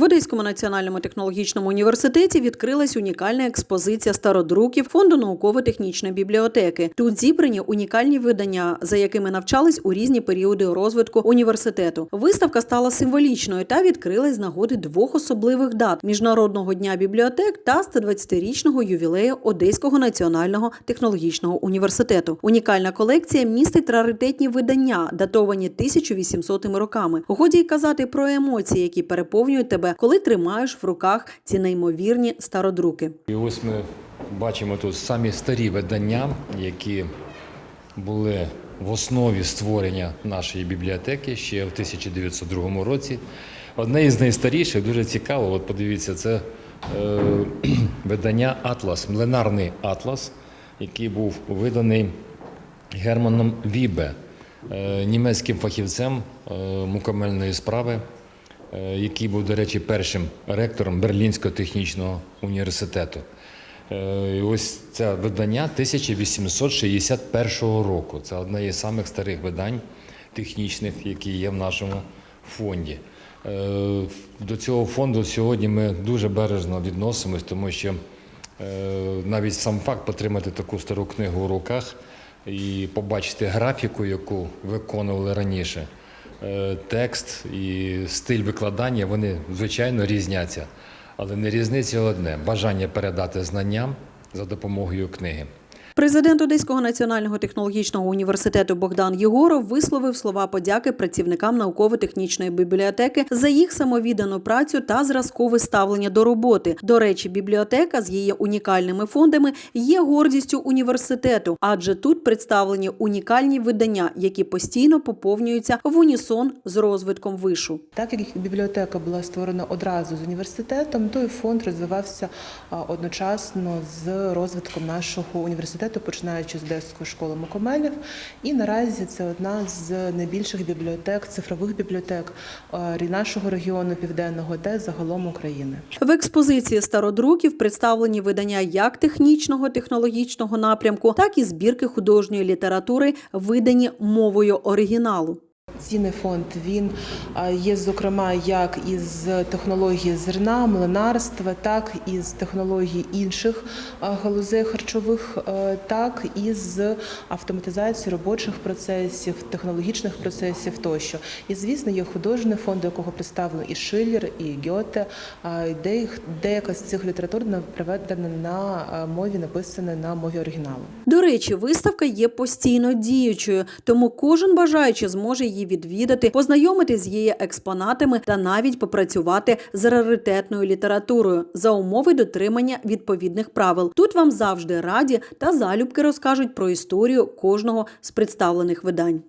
В Одеському національному технологічному університеті відкрилась унікальна експозиція стародруків фонду науково-технічної бібліотеки. Тут зібрані унікальні видання, за якими навчались у різні періоди розвитку університету. Виставка стала символічною та відкрилась з нагоди двох особливих дат: міжнародного дня бібліотек та 120-річного ювілею Одеського національного технологічного університету. Унікальна колекція містить раритетні видання, датовані 1800 роками. Годі й казати про емоції, які переповнюють тебе, коли тримаєш в руках ці неймовірні стародруки. І ось ми бачимо тут самі старі видання, які були в основі створення нашої бібліотеки ще в 1902 році. Одне із найстаріших, дуже цікаво, от подивіться, це е, видання Атлас, млинарний атлас, який був виданий Германом Вібе, е, німецьким фахівцем е, мукомельної справи, який був, до речі, першим ректором Берлінського технічного університету. Е, І ось це видання 1861 року. Це одне із самих старих видань технічних, які є в нашому фонді. Е, До цього фонду сьогодні ми дуже бережно відносимось, тому що е, навіть сам факт потримати таку стару книгу у руках і побачити графіку, яку виконували раніше, е, текст і стиль викладання, вони звичайно різняться. Але не різниця одне бажання передати знання за допомогою книги. Президент Одеського національного технологічного університету Богдан Єгоров висловив слова подяки працівникам науково-технічної бібліотеки за їх самовіддану працю та зразкове ставлення до роботи. До речі, бібліотека з її унікальними фондами є гордістю університету, адже тут представлені унікальні видання, які постійно поповнюються в унісон з розвитком вишу. Так як бібліотека була створена одразу з університетом, то і фонд розвивався одночасно з розвитком нашого університету, починаючи з Одеської школи Мукомелів. І наразі це одна з найбільших бібліотек, цифрових бібліотек а, нашого регіону південного та загалом України. В експозиції стародруків представлені видання як технічного технологічного напрямку, так і збірки художньої літератури, видані мовою оригіналу. Цінний фонд він є, зокрема, як із технології зерна, млинарства, так і з технологій інших галузей харчових, е, так і з автоматизації робочих процесів, технологічних процесів тощо. І звісно, є художній фонд, до якого представлено і Шиллер, і Гьоте. де Деяка з цих літератур на- приведена на мові, написана на мові оригіналу. До речі, виставка є постійно діючою, тому кожен бажаючий зможе її відвідати, познайомитись з її експонатами та навіть попрацювати з раритетною літературою за умови дотримання відповідних правил. Тут вам завжди раді та залюбки розкажуть про історію кожного з представлених видань.